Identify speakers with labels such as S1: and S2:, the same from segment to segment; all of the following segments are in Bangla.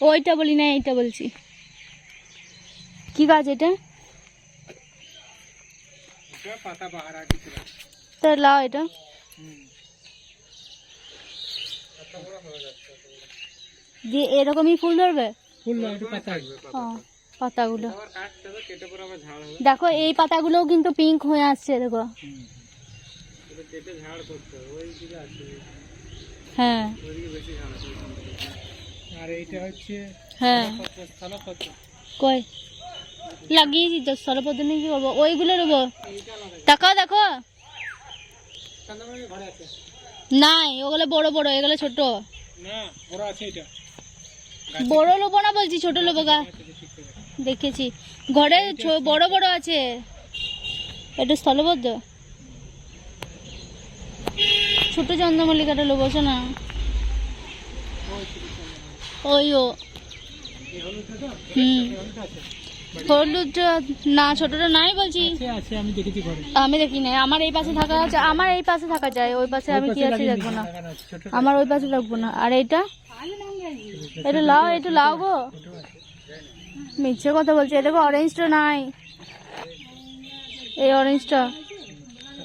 S1: ওইটা বলি না এইটা বলছি। কি গাছ এটা? লাও এটা? এরকমই ফুল ধরবে? পাতাগুলো। দেখো এই পাতাগুলোও কিন্তু পিঙ্ক হয়ে আসছে দেখো।
S2: ঝাড় করতে
S1: হ্যাঁ।
S2: আর এইটা হচ্ছে
S1: হ্যাঁ। কই? লাগিয়েছি তো নিয়ে কি করব? ওইগুলো দেখো। ওগুলো বড় বড় এগুলো ছোট।
S2: না বড়
S1: লোবো বলছি ছোট লোবো গা। দেখেছি। ঘরে বড় বড় আছে। এটা স্থলবদ্ধ ছোট চন্দ্রমল্লিকাটা লোবো না। ওই ও। হুম। না ছোটটা নাই বলছি।
S2: আমি
S1: দেখি নাই। আমার এই পাশে থাকা আছে আমার এই পাশে থাকা যায় ওই পাশে আমি কি আছে দেখব না। আমার ওই পাশে না। আর এইটা এটা লাও এটা লাও গো। মিথ্যে কথা বলছি। এটা অরেঞ্জটা নাই। এই অরেঞ্জটা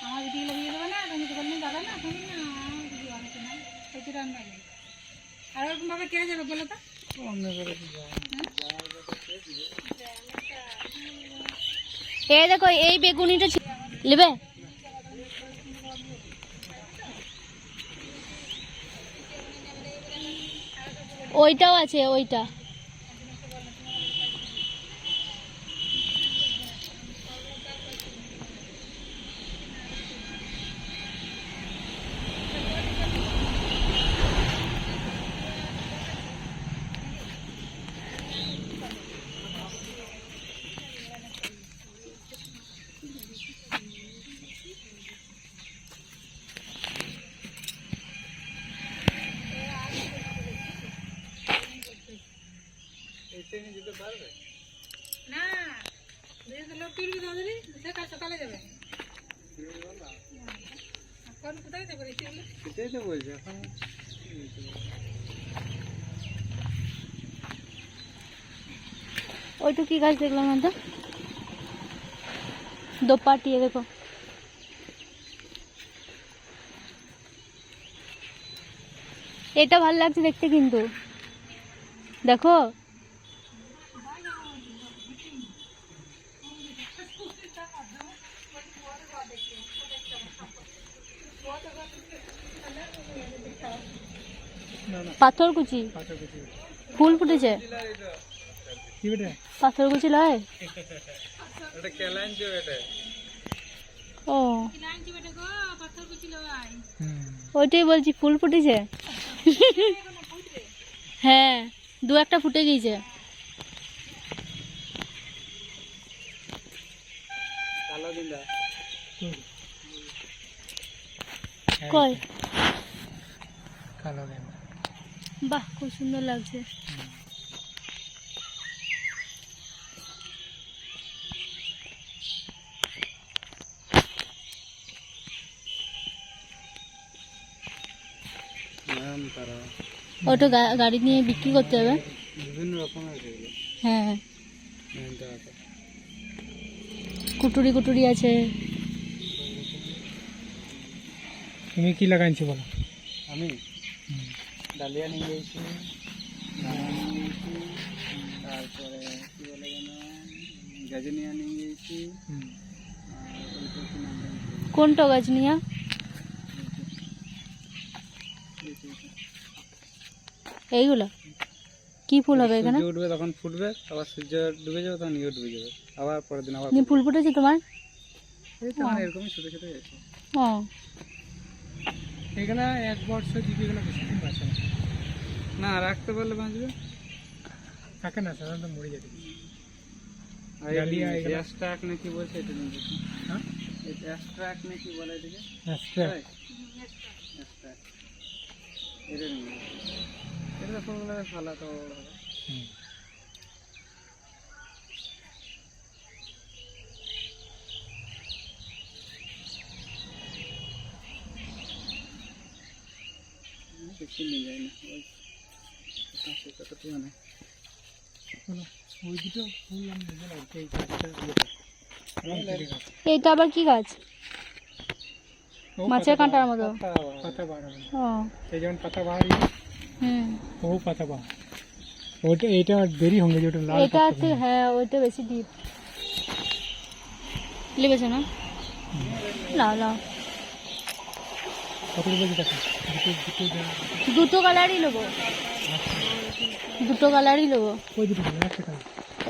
S1: হুম লাও একটি
S2: দামটা বেশি বলে
S1: কত দাম এগুলো কি গাছ ধন্বন্তরি নাকি
S2: অন্য করে। কি যায়?
S1: এই দেখো, এই বেগুনিটা নেবে? ওইটাও আছে, ওইটা।
S2: সেটাই তো বলছি এখন
S1: ওইটু কি গাছ দেখলাম না তো দোপাটি দেখো এটা ভালো লাগছে দেখতে কিন্তু। দেখো পাথর কুচি ফুল ফুটেছে।
S2: কি
S1: পাথর কুচি লয়?
S2: এটা কেলাঞ্চো এটা?
S1: ও। ওইটাই বলছি ফুল ফুটেছে? হ্যাঁ দু একটা ফুটে গিয়েছে।
S2: কালো দিলা।
S1: কই
S2: কালো গেন্দা
S1: বাহ খুব সুন্দর লাগছে।
S2: নাম
S1: ওটা গাড়ি নিয়ে বিক্রি করতে হবে।
S2: বিভিন্ন রকমের এগুলো।
S1: হ্যাঁ কুটুরি কুটুরি আছে।
S2: তুমি কি লাগাইছো বলো? আমি? ডালিয়া নিয়ে গেছি ডালিয়া তারপরে কি বলে যেন গাজনিয়া নিয়ে গেছি?
S1: কোনটা গাছ নিয়ে এইগুলো? কি ফুল হবে এখানে?
S2: উঠবে তখন ফুটবে আবার সূর্য ডুবে যাবে তখন ইয়ে ডুবে যাবে আবার পরের দিন আবার
S1: ফুল ফুটেছে তোমার?
S2: এরকমই ছোটো ছোটো আছে
S1: ও
S2: এগুলো এক বছর দিকে এগুলো বেশি দিন বাঁচে না। না রাখতে পারলে বাঁচবে।
S3: থাকে না সাধারণত মরে যাবে
S2: অ্যাস্ট্রাক নাকি বলছে এটা দেখি।
S3: হ্যাঁ?
S2: অ্যাস্ট্রাক নাকি বলে এটাকে? অ্যাস্ট্রাক এটা নিয়ে এটা তো হবে
S3: হুম।
S2: বেশি নিয়ে যায় না ওই পাঁচশো কত মানে
S3: শোনো, ওই দুটো ফুল আমি নিজে লাগছে এই গাছটা ইয়েটা। রং থেকে গাছ।
S4: এইটা আবার কি গাছ?
S3: ও
S4: মাছের
S3: পাতা
S4: কাঁটার মতো।
S3: বাহার- পাতা বার
S4: ও।
S3: এই যেমন পাতা বাহারি
S4: হুম।
S3: ও পাতা বাহার ওইটা এইটা দেরি होंगे যেটা লাল
S4: এটা হচ্ছে হ্যাঁ ওইটা বেশি ডিপ লেগেছে না? লাও লাও
S3: কত রুপে দেখো। দুটো
S4: কালারই নেব। দুটো কালারই নেব।
S3: ওই একটা কালার।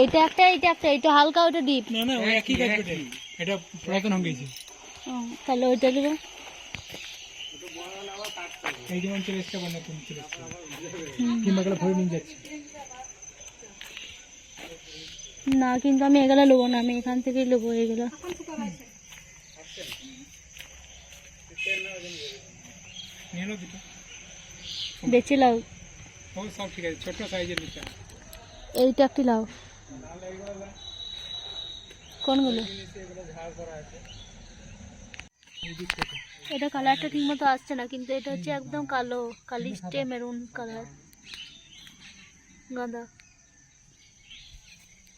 S4: এইটা একটা এইটা একটা এইটা হালকা ওইটা ডিপ
S3: না না একই এটা পুরাতন হয়ে গেছে।
S4: তাহলে ওইটা দেবো
S3: এই যেমন চলে এসছে বন্ধ তুমি চলে এসছে। কিংবা গেলে ভরে নিয়ে যাচ্ছে।
S4: না কিন্তু আমি এগুলো নেব না আমি এখান থেকেই নেব এগুলো।
S3: নিয়ে নাও দুটো।
S4: বেছে লাও।
S3: ও সব ঠিক আছে ছোট সাইজের নিচে
S4: এইটা একটি লাও। কোনগুলো? এটা কালারটা ঠিক মতো আসছে না কিন্তু এটা হচ্ছে একদম কালো কালিস্টে মেরুন কালার গাঁদা।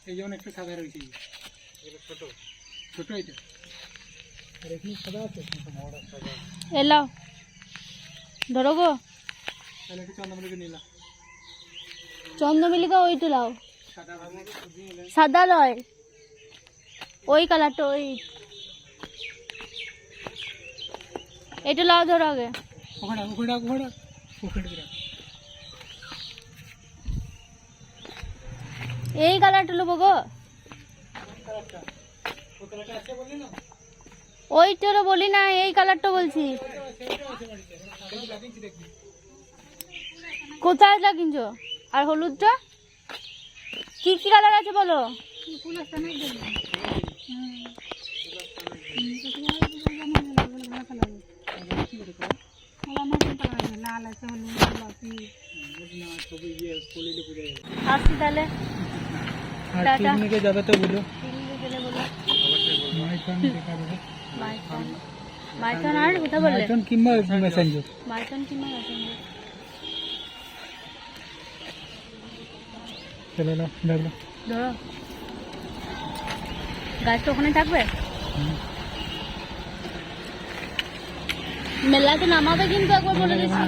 S3: এই যেমন একটু সাদা রয়েছে। ছোট। ছোট এটা। আর এখানে সাদা আছে কিন্তু বড় সাদা
S4: এ লাও ধরো গো।
S3: চন্দ্রমল্লিকে
S4: ওইটা লাও
S3: সাদা
S4: নয় ওই কালারটা ওই। এটা লাও ধরো আগে। এই কালারটা নেব গো।
S3: ও কালারটা? আছে বললি না?
S4: ওইটা বলি না এই কালারটা বলছি
S3: লাগিয়েছি দেখবি
S4: কোথায় লাগিয়েছ আর হলুদটা? কি কি কালার আছে বলো? আসছি তাহলে।
S3: যাবে তো বলো? মাইথন।
S4: আর কোথায় বললে?
S3: মাইথন কিংবা মেসেঞ্জার
S4: মাইথন কিংবা মেসেঞ্জার
S3: চলো না দেখল
S4: ধরো গাছটা ওখানে থাকবে? মেলাতে নামাবে কিন্তু একবার বলে দিচ্ছি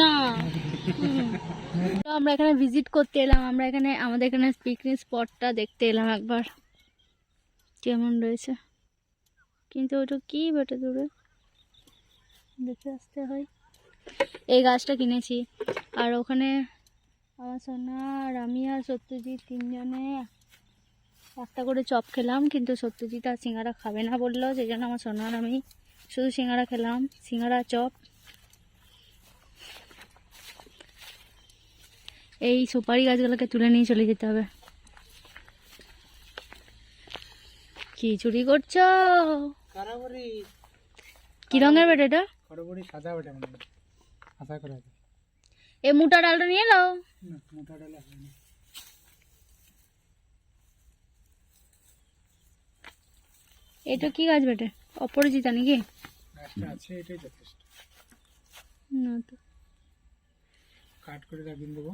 S4: না। তো আমরা এখানে ভিজিট করতে এলাম আমরা এখানে আমাদের এখানে পিকনিক স্পটটা দেখতে এলাম একবার। কেমন রয়েছে? কিন্তু ওটা কি বেটে দূরে দেখে আসতে হয়। এই গাছটা কিনেছি। আর ওখানে আমার সোনা আর আমি আর সত্যজিৎ তিনজনে একটা করে চপ খেলাম কিন্তু সত্যজিৎ আর সিঙ্গারা খাবে না বলল সেই জন্য আমার সোনা আর আমি শুধু সিঙ্গারা খেলাম সিঙ্গারা চপ। এই সুপারি গাছগুলোকে তুলে নিয়ে চলে যেতে হবে। কি চুরি করছ কি রঙের বেটা এটা?
S3: সাদা আশা করা
S4: এই মোটা ডালটা নিয়ে
S3: নাও। মোটা ডালে
S4: এটা কি গাছ বেটে? অপরিচিতা নাকি?
S3: গাছটা আছে এটাই যথেষ্ট।
S4: না তো।
S3: কাট করে রাখিয়ে দেবো